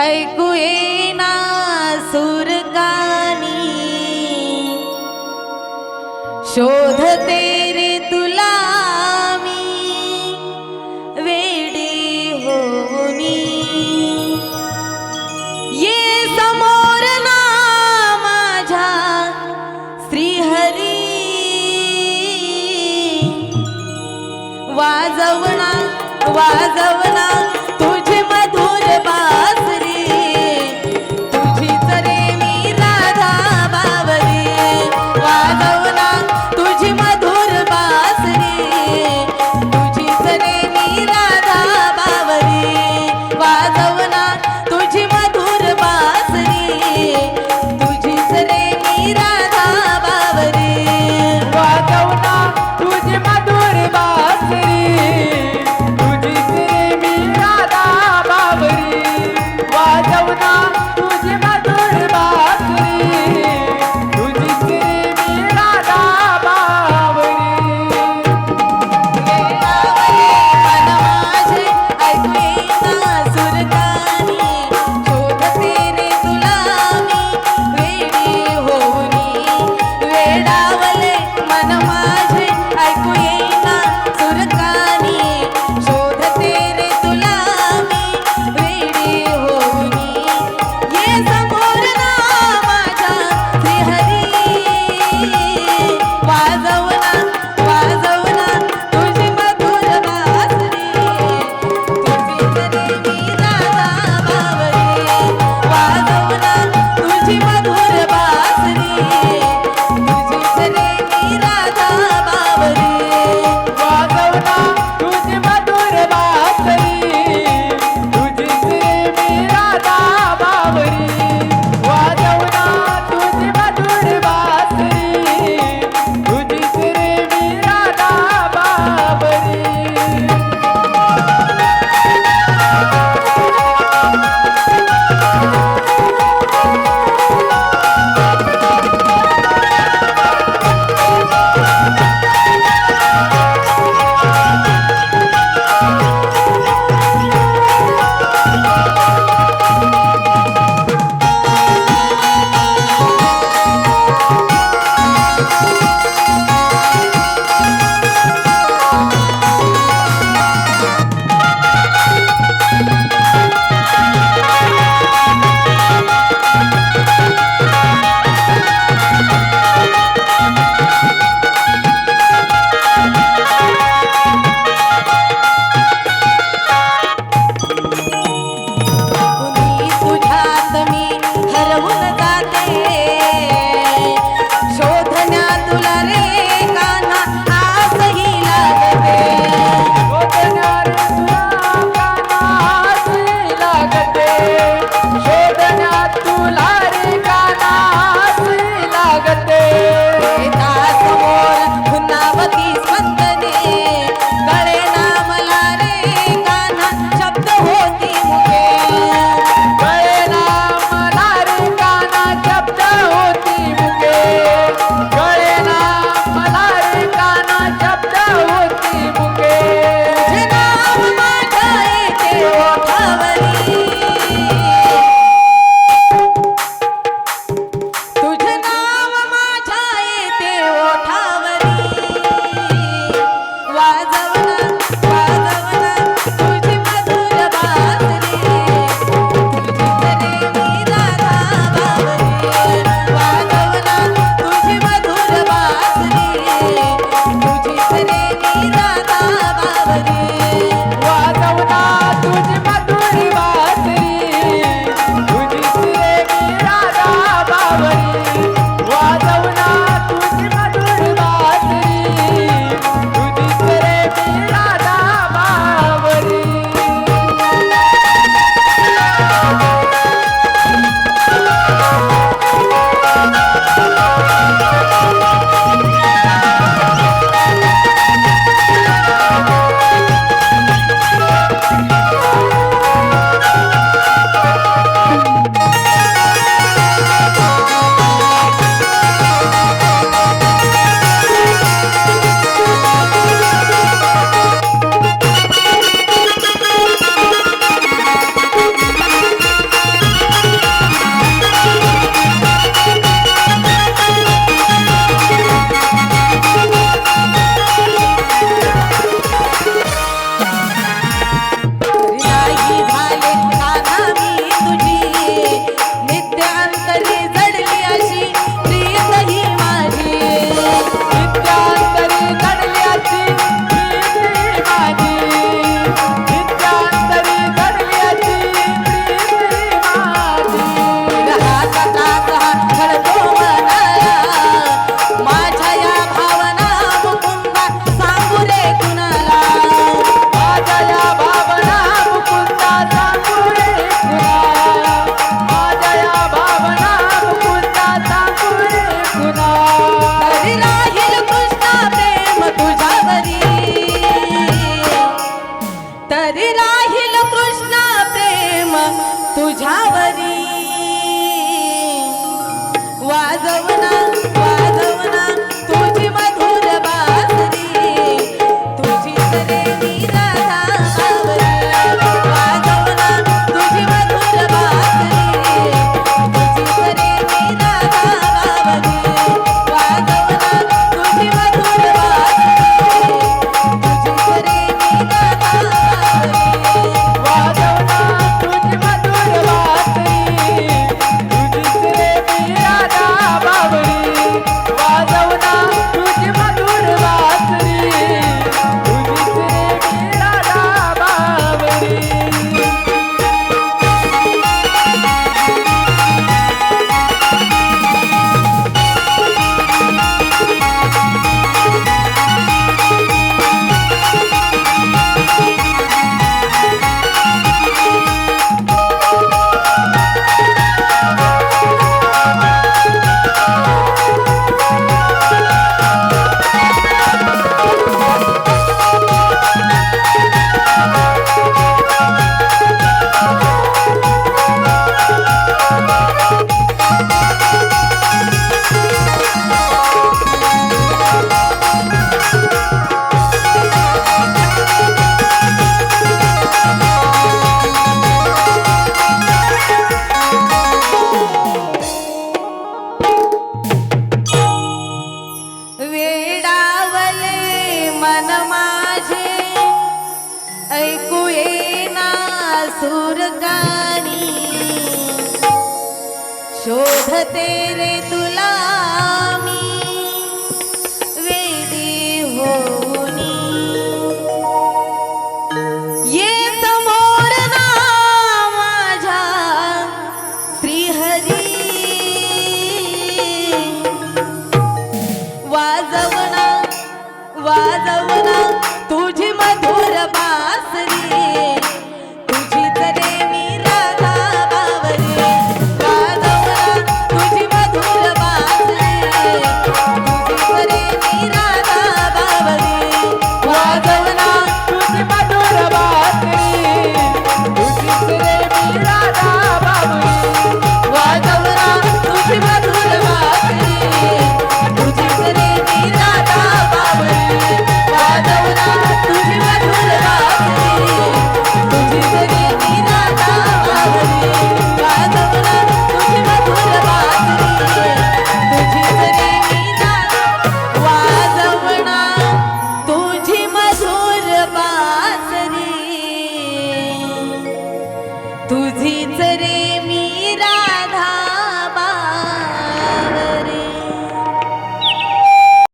ऐकू येना सुरकानी शोध तेरे तुला मी वेडी होनी ना माझ्या वाजवना वाजवना कृष्ण प्रेम तुझ्यावरी. वाजवना सुरगाणी शोधते रे तू